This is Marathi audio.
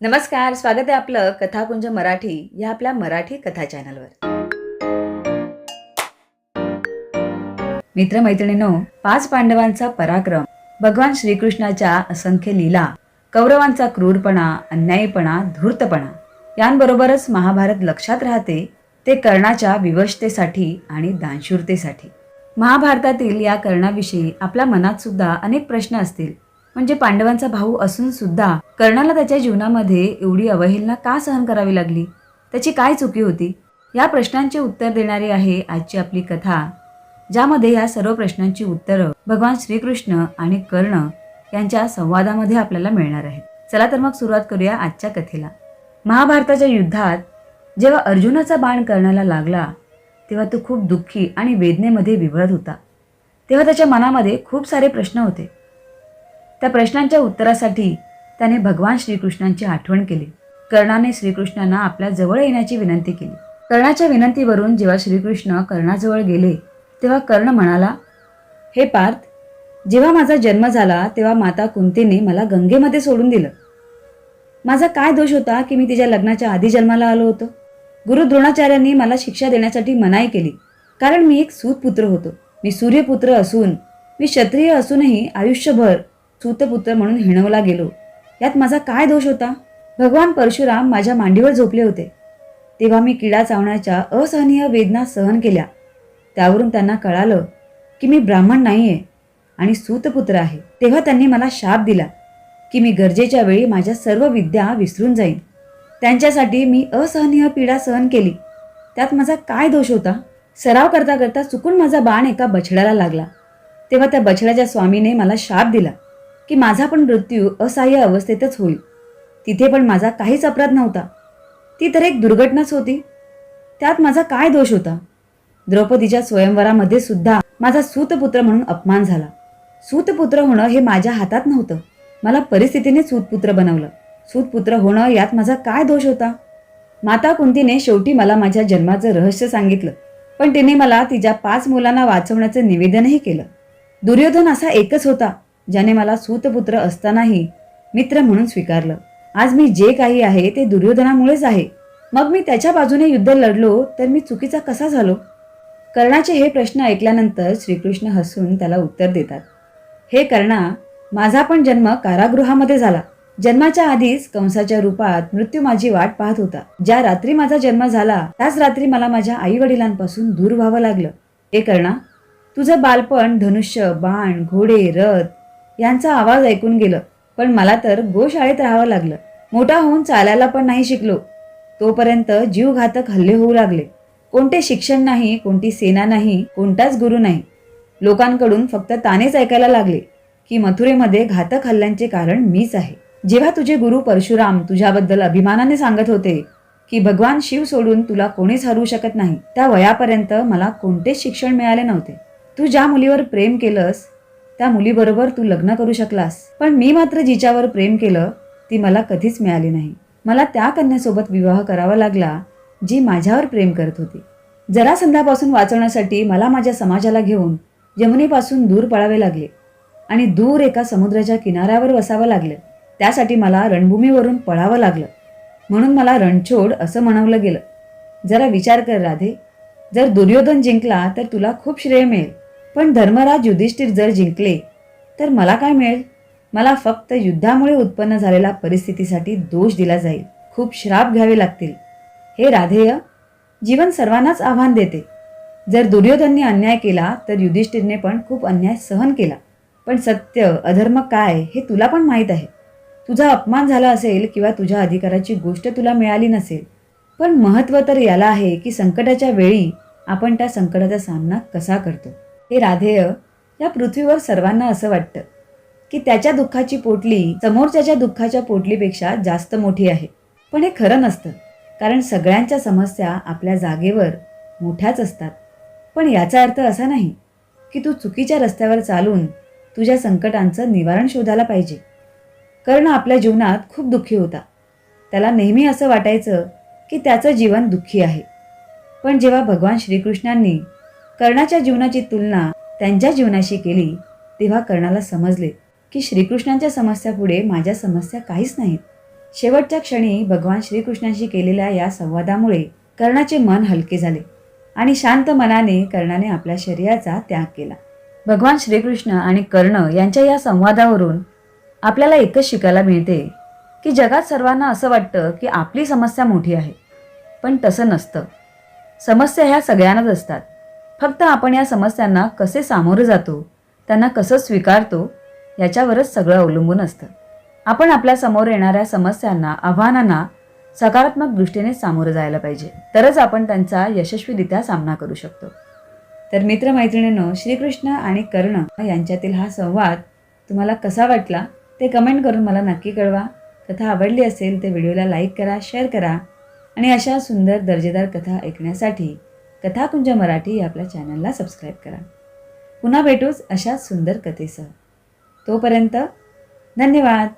नमस्कार स्वागत आहे आपलं कथाकुंज मराठी या आपल्या मराठी कथा चॅनलवर. मित्रमैत्रिणींनो पाच पांडवांचा पराक्रम भगवान श्रीकृष्णाच्या असंख्य लीला कौरवांचा क्रूरपणा अन्यायीपणा धूर्तपणा यांबरोबरच महाभारत लक्षात राहते ते कर्णाच्या विवशतेसाठी आणि दानशूरतेसाठी. महाभारतातील या कर्णाविषयी आपल्या मनात सुद्धा अनेक प्रश्न असतील. म्हणजे पांडवांचा भाऊ असून सुद्धा कर्णाला त्याच्या जीवनामध्ये एवढी अवहेलना का सहन करावी लागली? त्याची काय चुकी होती? या प्रश्नांचे उत्तर देणारी आहे आजची आपली कथा ज्यामध्ये या सर्व प्रश्नांची उत्तरं भगवान श्रीकृष्ण आणि कर्ण यांच्या संवादामध्ये आपल्याला मिळणार आहेत. चला तर मग सुरुवात करूया आजच्या कथेला. महाभारताच्या युद्धात जेव्हा अर्जुनाचा बाण कर्णाला लागला तेव्हा तो खूप दुःखी आणि वेदनेमध्ये विवळत होता. तेव्हा त्याच्या मनामध्ये खूप सारे प्रश्न होते. त्या प्रश्नांच्या उत्तरासाठी त्याने भगवान श्रीकृष्णांची आठवण केली. कर्णाने श्रीकृष्णांना आपल्या जवळ येण्याची विनंती केली. कर्णाच्या विनंतीवरून जेव्हा श्रीकृष्ण कर्णाजवळ गेले तेव्हा कर्ण म्हणाला हे पार्थ जेव्हा माझा जन्म झाला तेव्हा माता कुंतीने मला गंगेमध्ये सोडून दिलं. माझा काय दोष होता की मी तिच्या लग्नाच्या आधी जन्माला आलो होतो? गुरु द्रोणाचार्यांनी मला शिक्षा देण्यासाठी मनाई केली. कारण मी एक सूतपुत्र होतो. मी सूर्यपुत्र असून मी क्षत्रिय असूनही आयुष्यभर सूतपुत्र म्हणून हिणवला गेलो. यात माझा काय दोष होता? भगवान परशुराम माझ्या मांडीवर झोपले होते. तेव्हा मी किडा चावण्याच्या असहनीय वेदना सहन केल्या. त्यावरून त्यांना कळालं की मी ब्राह्मण नाहीये आणि सूतपुत्र आहे. तेव्हा त्यांनी मला शाप दिला की मी गरजेच्या वेळी माझ्या सर्व विद्या विसरून जाईन. त्यांच्यासाठी मी असहनीय पीडा सहन केली. त्यात माझा काय दोष होता? सराव करता करता चुकून माझा बाण एका बछड्याला लागला. तेव्हा त्या बछड्याच्या स्वामीने मला शाप दिला. की माझा पण मृत्यू असहाय्य अवस्थेतच होईल. तिथे पण माझा काहीच अपराध नव्हता. ती तर एक दुर्घटनाच होती. त्यात माझा काय दोष होता? द्रौपदीच्या स्वयंवरामध्ये सुद्धा माझा सूतपुत्र म्हणून अपमान झाला. सूतपुत्र होणं हे माझ्या हातात नव्हतं. मला परिस्थितीने सूतपुत्र बनवलं. सूतपुत्र होणं यात माझा काय दोष होता? माता कुंतीने शेवटी मला माझ्या जन्माचं रहस्य सांगितलं. पण तिने मला तिच्या पाच मुलांना वाचवण्याचं निवेदनही केलं. दुर्योधन असा एकच होता. ज्याने मला सूतपुत्र असतानाही मित्र म्हणून स्वीकारलं. आज मी जे काही आहे ते दुर्योधनामुळेच आहे. मग मी त्याच्या बाजूने युद्ध लढलो तर मी चुकीचा कसा झालो? कर्णाचे हे प्रश्न ऐकल्यानंतर श्रीकृष्ण हसून त्याला उत्तर देतात. हे कर्णा माझा पण जन्म कारागृहामध्ये झाला. जन्माच्या आधीच कंसाच्या रूपात मृत्यू माझी वाट पाहत होता. ज्या रात्री माझा जन्म झाला त्याच रात्री मला माझ्या आई वडिलांपासून दूर व्हावं लागलं. हे कर्णा तुझं बालपण धनुष्य बाण घोडे रथ यांचा आवाज ऐकून गेलं. पण मला तर गोशाळेत राहावं लागलं. मोठा होऊन चालायला पण नाही शिकलो. तोपर्यंत जीवघातक हल्ले होऊ लागले. कोणते शिक्षण नाही कोणती सेना नाही कोणताच गुरु नाही. लोकांकडून फक्त तानेच ऐकायला लागले की मथुरेमध्ये घातक हल्ल्यांचे कारण मीच आहे. जेव्हा तुझे गुरु परशुराम तुझ्याबद्दल अभिमानाने सांगत होते की भगवान शिव सोडून तुला कोणीच हरवू शकत नाही त्या वयापर्यंत मला कोणतेच शिक्षण मिळाले नव्हते. तू ज्या मुलीवर प्रेम केलंस त्या मुलीबरोबर तू लग्न करू शकलास. पण मी मात्र जिच्यावर प्रेम केलं ती मला कधीच मिळाली नाही. मला त्या कन्यासोबत विवाह करावा लागला जी माझ्यावर प्रेम करत होती. जरासंधापासून वाचवण्यासाठी मला माझ्या समाजाला घेऊन यमुनेपासून दूर पळावे लागले आणि दूर एका समुद्राच्या किनाऱ्यावर वसावं लागलं. त्यासाठी मला रणभूमीवरून पळावं लागलं. म्हणून मला रणछोड असं म्हणवलं गेलं. जरा विचार कर राधे. जर दुर्योधन जिंकला तर तुला खूप श्रेय मिळेल. पण धर्मराज युधिष्ठिर जर जिंकले तर मला काय मिळेल? मला फक्त युद्धामुळे उत्पन्न झालेल्या परिस्थितीसाठी दोष दिला जाईल. खूप श्राप घ्यावे लागतील. हे राधेय जीवन सर्वांनाच आव्हान देते. जर दुर्योधनने अन्याय केला तर युधिष्ठिरने पण खूप अन्याय सहन केला. पण सत्य अधर्म काय हे तुला पण माहीत आहे. तुझा अपमान झाला असेल किंवा तुझ्या अधिकाराची गोष्ट तुला मिळाली नसेल पण महत्त्व तर याला आहे की संकटाच्या वेळी आपण त्या संकटाचा सामना कसा करतो. हे राधेय या पृथ्वीवर सर्वांना असं वाटतं की त्याच्या दुःखाची पोटली समोरच्याच्या दुःखाच्या पोटलीपेक्षा जास्त मोठी आहे. पण हे खरं नसतं कारण सगळ्यांच्या समस्या आपल्या जागेवर मोठ्याच असतात. पण याचा अर्थ असा नाही की तू चुकीच्या रस्त्यावर चालून तुझ्या संकटांचं निवारण शोधायला पाहिजे. कर्ण आपल्या जीवनात खूप दुःखी होता. त्याला नेहमी असं वाटायचं की त्याचं जीवन दुःखी आहे. पण जेव्हा भगवान श्रीकृष्णांनी कर्णाच्या जीवनाची तुलना त्यांच्या जीवनाशी केली तेव्हा कर्णाला समजले की श्रीकृष्णांच्या समस्यापुढे माझ्या समस्या काहीच नाहीत. शेवटच्या क्षणी भगवान श्रीकृष्णाशी केलेल्या या संवादामुळे कर्णाचे मन हलके झाले आणि शांत मनाने कर्णाने आपल्या शरीराचा त्याग केला. भगवान श्रीकृष्ण आणि कर्ण यांच्या या संवादावरून आपल्याला एकच शिकायला मिळते की जगात सर्वांना असं वाटतं की आपली समस्या मोठी आहे पण तसं नसतं. समस्या ह्या सगळ्यांनाच असतात. फक्त आपण या समस्यांना कसे सामोरं जातो त्यांना कसं स्वीकारतो याच्यावरच सगळं अवलंबून असतं. आपण आपल्यासमोर येणाऱ्या समस्यांना आव्हानांना सकारात्मक दृष्टीने सामोरं जायला पाहिजे. तरच आपण त्यांचा यशस्वीरित्या सामना करू शकतो. तर मित्रमैत्रिणीनं श्रीकृष्ण आणि कर्ण यांच्यातील हा संवाद तुम्हाला कसा वाटला ते कमेंट करून मला नक्की कळवा. कथा आवडली असेल तर व्हिडिओला लाईक करा शेअर करा आणि अशा सुंदर दर्जेदार कथा ऐकण्यासाठी कथाकुंज मराठी या आपल्या चॅनलला सबस्क्राईब करा. पुन्हा भेटूच अशा सुंदर कथेसह. तोपर्यंत धन्यवाद.